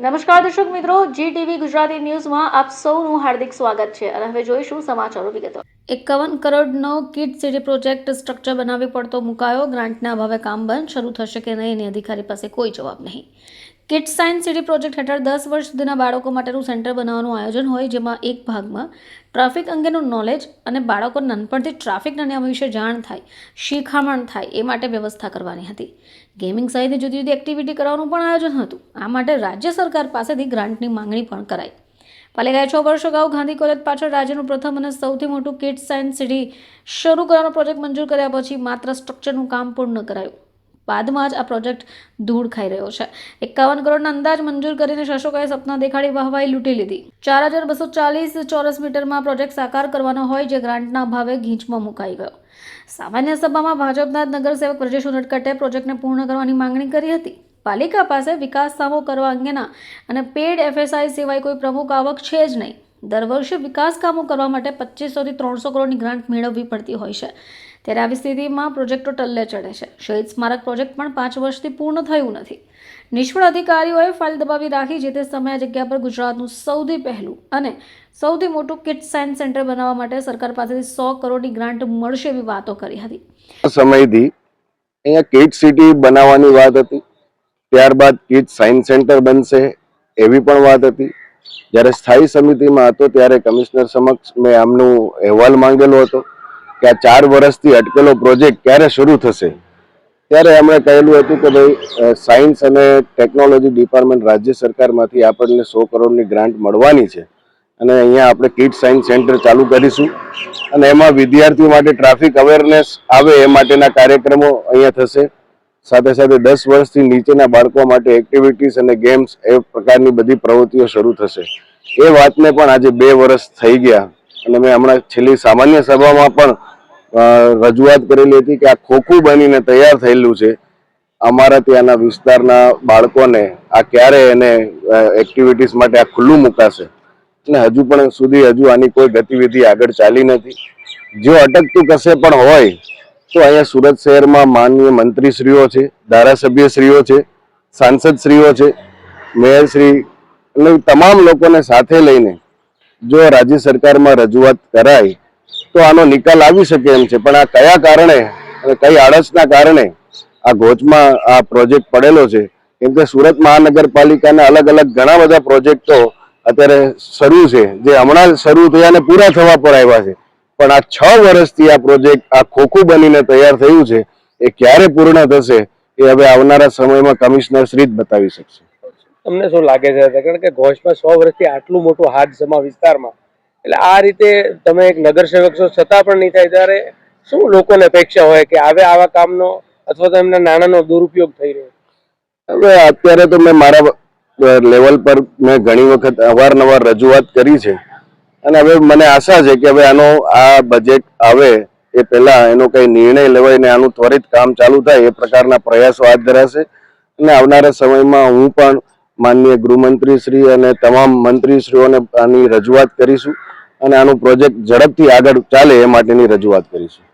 નમસ્કાર દર્શક મિત્રો જી ટીવી ગુજરાતી ન્યૂઝમાં આપ સૌનું હાર્દિક સ્વાગત છે અને હવે જોઈશું સમાચારો વિગતો. એકાવન કરોડનો કિડ સિટી પ્રોજેક્ટ સ્ટ્રક્ચર બનાવી પડતો મુકાયો. ગ્રાન્ટના અભાવે કામ બંધ. શરૂ થશે કે નહીં એની અધિકારી પાસે કોઈ જવાબ નહીં. કિડ સાયન્સ સિટી પ્રોજેક્ટ હેઠળ દસ વર્ષ સુધીના બાળકો માટેનું સેન્ટર બનાવવાનું આયોજન હોય, જેમાં એક ભાગમાં ટ્રાફિક અંગેનું નોલેજ અને બાળકો નાનપણથી ટ્રાફિકના નિયમ વિશે જાણ થાય, શિખામણ થાય, એ માટે વ્યવસ્થા કરવાની હતી. ગેમિંગ સહિત જુદી જુદી એક્ટિવિટી કરવાનું પણ આયોજન હતું. આ માટે રાજ્ય સરકાર પાસેથી ગ્રાન્ટની માંગણી પણ કરાઈ. પાલિકાએ છ વર્ષ અગાઉ ગાંધી કોલેજ પાછળ રાજ્યનું પ્રથમ અને સૌથી મોટું કિડ્સ સાયન્સ સિટી શરૂ કરવાનો પ્રોજેક્ટ મંજૂર કર્યા પછી માત્ર સ્ટ્રક્ચરનું કામ પૂર્ણ કરાયું. બાદમાં જ આ પ્રોજેક્ટ ધૂળ ખાઈ રહ્યો છે. એકાવન કરોડના અંદાજ મંજૂર કરીને શાસકોએ સપના દેખાડી વાહવાઈ લૂંટી લીધી. ચાર હજાર બસો ચાલીસ ચોરસ મીટરમાં પ્રોજેક્ટ સાકાર કરવાનો હોય જે ગ્રાન્ટના અભાવે ગીંચમાં મુકાઈ ગયો. સામાન્ય સભામાં ભાજપના નગરસેવક બ્રજેશ ઉનડકટે પ્રોજેક્ટને પૂર્ણ કરવાની માંગણી કરી હતી. પાલિકા પાસે વિકાસ સામો કરવા અંગેના અને પેડ એફએસઆઈ સિવાય કોઈ પ્રમુખ આવક છે જ નહીં. દર વર્ષે વિકાસ કામો કરવા માટે પચીસોથી ત્રણસો કરોડની ગ્રાન્ટ મેળવવી પડતી હોય છે. ત્યારે આવી સ્થિતિમાં પ્રોજેક્ટો ટલ્લે ચડે છે. શહીદ સ્મારક પ્રોજેક્ટ પણ પાંચ વર્ષથી પૂર્ણ થયું નથી. નિષ્ફળ અધિકારીઓએ ફાઇલ દબાવી રાખી જે તે સમયે જગ્યા પર ગુજરાતનું સૌથી પહેલું અને સૌથી મોટું કિટ સાયન્સ સેન્ટર બનાવવા માટે સરકાર પાસેથી સો કરોડની ગ્રાન્ટ મળશે એવી વાતો કરી હતી. સમયથી અહીંયા કિડ સિટી બનાવવાની વાત હતી. ત્યારબાદ કિડ સાયન્સ સેન્ટર બનશે એવી પણ વાત હતી. જ્યારે સ્થાયી સમિતિમાં હતો ત્યારે કમિશનર સમક્ષ મેં આમનું અહેવાલ માંગેલો હતો કે આ ચાર વર્ષથી અટકેલો પ્રોજેક્ટ ક્યારે શરૂ થશે? ત્યારે એમણે કહેલું હતું કે ભાઈ સાયન્સ અને ટેકનોલોજી ડિપાર્ટમેન્ટ રાજ્ય સરકારમાંથી આપણને સો કરોડની ગ્રાન્ટ મળવાની છે અને અહીંયા આપણે કિડ સાયન્સ સેન્ટર ચાલુ કરીશું અને એમાં વિદ્યાર્થીઓ માટે ટ્રાફિક અવેરનેસ આવે એ માટેના કાર્યક્રમો અહીંયા થશે. સાથે સાથે દસ વર્ષથી નીચેના બાળકો માટે એક્ટિવિટીઝ અને ગેમ્સ એ પ્રકારની બધી પ્રવૃત્તિઓ શરૂ થશે. એ વાતને પણ આજે બે વર્ષ થઈ ગયા. અને મેં હમણાં છેલ્લી સામાન્ય સભામાં પણ રજૂઆત કરેલી હતી કે આ ખોખું બનીને તૈયાર થયેલું છે. અમારા ત્યાંના વિસ્તારના બાળકોને આ ક્યારે એને એક્ટિવિટીઝ માટે આ ખુલ્લું મુકાશે? અને હજુ પણ સુધી હજુ આની કોઈ ગતિવિધિ આગળ ચાલી નથી. જો અટકતું કશે પણ હોય તો અહીંયા સુરત શહેરમાં માનનીય મંત્રીશ્રીઓ છે, ધારાસભ્યશ્રીઓ છે, સાંસદશ્રીઓ છે, મેયરશ્રી અને તમામ લોકોને સાથે લઈને જો રાજ્ય સરકારમાં રજૂઆત કરાય, તો આનો નિકાલ આવી શકે એમ છે. પણ આ કયા કારણે અને કઈ આળસના કારણે આ ગોચમાં આ પ્રોજેક્ટ પડેલો છે? કેમ કે સુરત મહાનગરપાલિકાના અલગ અલગ ઘણા બધા પ્રોજેક્ટો અત્યારે શરૂ છે, જે હમણાં શરૂ થયા અને પૂરા થવા પર આવ્યા છે. પણ આ છ વર્ષથી આ પ્રોજેક્ટ આ ખોખું બનીને તૈયાર થયું છે એ ક્યારે પૂર્ણ થશે એ હવે આવનારા સમયમાં કમિશનર શ્રી જ બતાવી શકશે. તમને શું લાગે છે કારણ કે ઘોષમાં સો વર્ષથી આટલું મોટું હાથ જમા વિસ્તારમાં. એટલે આ રીતે તમે એક નગરસેવક છો છતાં પણ નહીં થાય ત્યારે શું લોકોને અપેક્ષા હોય કે હવે આવા કામનો અથવા તો એમના નાણાંનો દુરુપયોગ થઈ રહ્યો? હવે અત્યારે તો મેં મારા લેવલ પર મેં ઘણી વખત અવારનવાર રજૂઆત કરી છે. અને હવે મને આશા છે કે હવે આનો આ બજેટ આવે એ પહેલા એનો કઈ નિર્ણય લેવાય ને આનું ત્વરિત કામ ચાલુ થાય એ પ્રકારના પ્રયાસો હાથ ધરાશે. અને આવનારા સમયમાં હું પણ માનનીય ગૃહમંત્રી શ્રી અને તમામ મંત્રીશ્રીઓને આની રજૂઆત કરીશું અને આનું પ્રોજેક્ટ ઝડપથી આગળ ચાલે એ માટેની રજૂઆત કરીશું.